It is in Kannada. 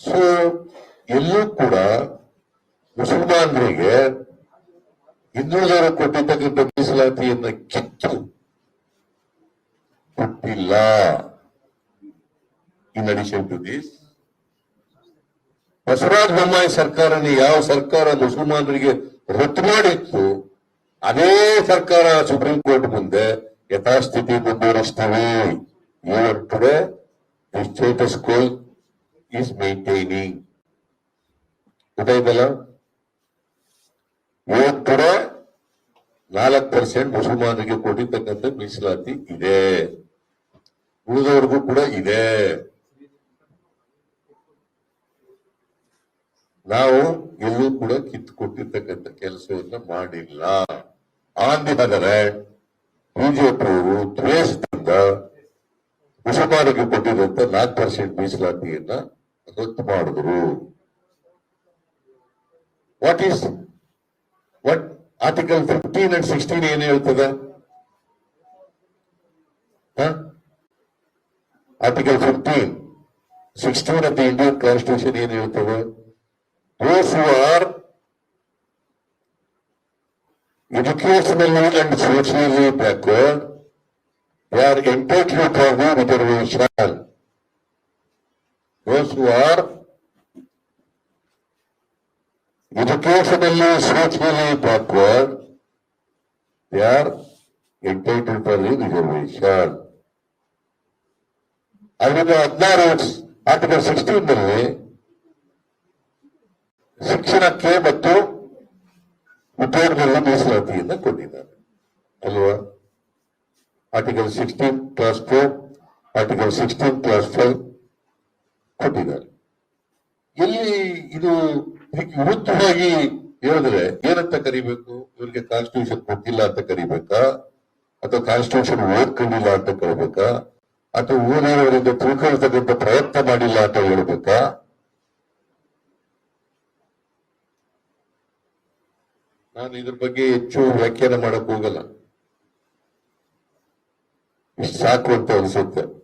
ಸೊ ಎಲ್ಲೂ ಕೂಡ ಮುಸಲ್ಮಾನರಿಗೆ ಹಿಂದುಳಿದವರು ಕೊಟ್ಟಿರ್ತಕ್ಕಂಥ ಮೀಸಲಾತಿಯನ್ನ ಕಿತ್ತು ಕೊಟ್ಟಿಲ್ಲ. In addition to this Basavaraj Bommai ಸರ್ಕಾರನೇ ಯಾವ ಸರ್ಕಾರ ಮುಸಲ್ಮಾನರಿಗೆ ರದ್ದು ಮಾಡಿತ್ತು, ಅದೇ ಸರ್ಕಾರ ಸುಪ್ರೀಂ ಕೋರ್ಟ್ ಮುಂದೆ ಯಥಾಸ್ಥಿತಿ ಮುಂದುವರಿಸ್ತೇವೆ. Even today status is maintaining. ಗೊತ್ತಾಯ್ತಲ್ಲ? ಟುಡೇ ನಾಲ್ಕು ಪರ್ಸೆಂಟ್ ಮುಸಲ್ಮಾನರಿಗೆ ಕೊಟ್ಟಿರ್ತಕ್ಕಂಥ ಮೀಸಲಾತಿ ಇದೆ. ಉಳಿದವ್ರಿಗೂ ಕೂಡ ಇದೆ. ನಾವು ಎಲ್ಲೂ ಕೂಡ ಕಿತ್ತು ಕೊಟ್ಟಿರ್ತಕ್ಕಂಥ ಕೆಲಸವನ್ನ ಮಾಡಿಲ್ಲ. ಆನ್ ದಿ ಅವರು ಬಿಜೆಪಿಯವರು ದ್ವೇಷದಿಂದ ಮುಸಲ್ಮಾನರಿಗೆ ಕೊಟ್ಟಿರುವಂತ ನಾಲ್ಕು ಪರ್ಸೆಂಟ್ ಮೀಸಲಾತಿಯನ್ನ ರದ್ದು ಮಾಡಿದ್ರು what is what article fifteen and sixteen ಏನ್ ಹೇಳ್ತದೆ article fifteen sixteen of the Indian constitution ಏನ್ ಹೇಳ್ತದೆ those who are educationally and socially backward, they are entitled for the reservation. Those who are educationally, socially backward, they are entitled for the reservation. ಅದರಿಂದ ಹದಿನಾರು ಆರ್ಟಿಕಲ್ ಸಿಕ್ಸ್ಟೀನ್ ನಲ್ಲಿ ಶಿಕ್ಷಣಕ್ಕೆ ಮತ್ತು ಉದ್ಯೋಗದಲ್ಲಿ ಮೀಸಲಾತಿಯನ್ನು ಕೊಟ್ಟಿದ್ದಾರೆ ಅಲ್ವಾ article sixteen clause four article sixteen clause five ಕೊಟ್ಟಿದ್ದಾರೆ. ಎಲ್ಲಿ ಇದು ವಿರುದ್ಧವಾಗಿ ಹೇಳಿದ್ರೆ ಏನಂತ ಕರಿಬೇಕು? ಇವರಿಗೆ ಕಾನ್ಸ್ಟಿಟ್ಯೂಷನ್ ಕೊಟ್ಟಿಲ್ಲ ಅಂತ ಕರಿಬೇಕಾ? ಅಥವಾ ಕಾನ್ಸ್ಟಿಟ್ಯೂಷನ್ ಓದ್ಕೊಂಡಿಲ್ಲ ಅಂತ ಕರಿಬೇಕಾ? ಅಥವಾ ಓದಿರೋರಿಂದ ತಿಳ್ಕೊಳ್ತಕ್ಕಂಥ ಪ್ರಯತ್ನ ಮಾಡಿಲ್ಲ ಅಂತ ಹೇಳ್ಬೇಕಾ? ನಾನು ಇದ್ರ ಬಗ್ಗೆ ಹೆಚ್ಚು ವ್ಯಾಖ್ಯಾನ ಮಾಡಕ್ ಹೋಗಲ್ಲ. ಸಾಕು ಅಂತ ಅನ್ಸುತ್ತೆ.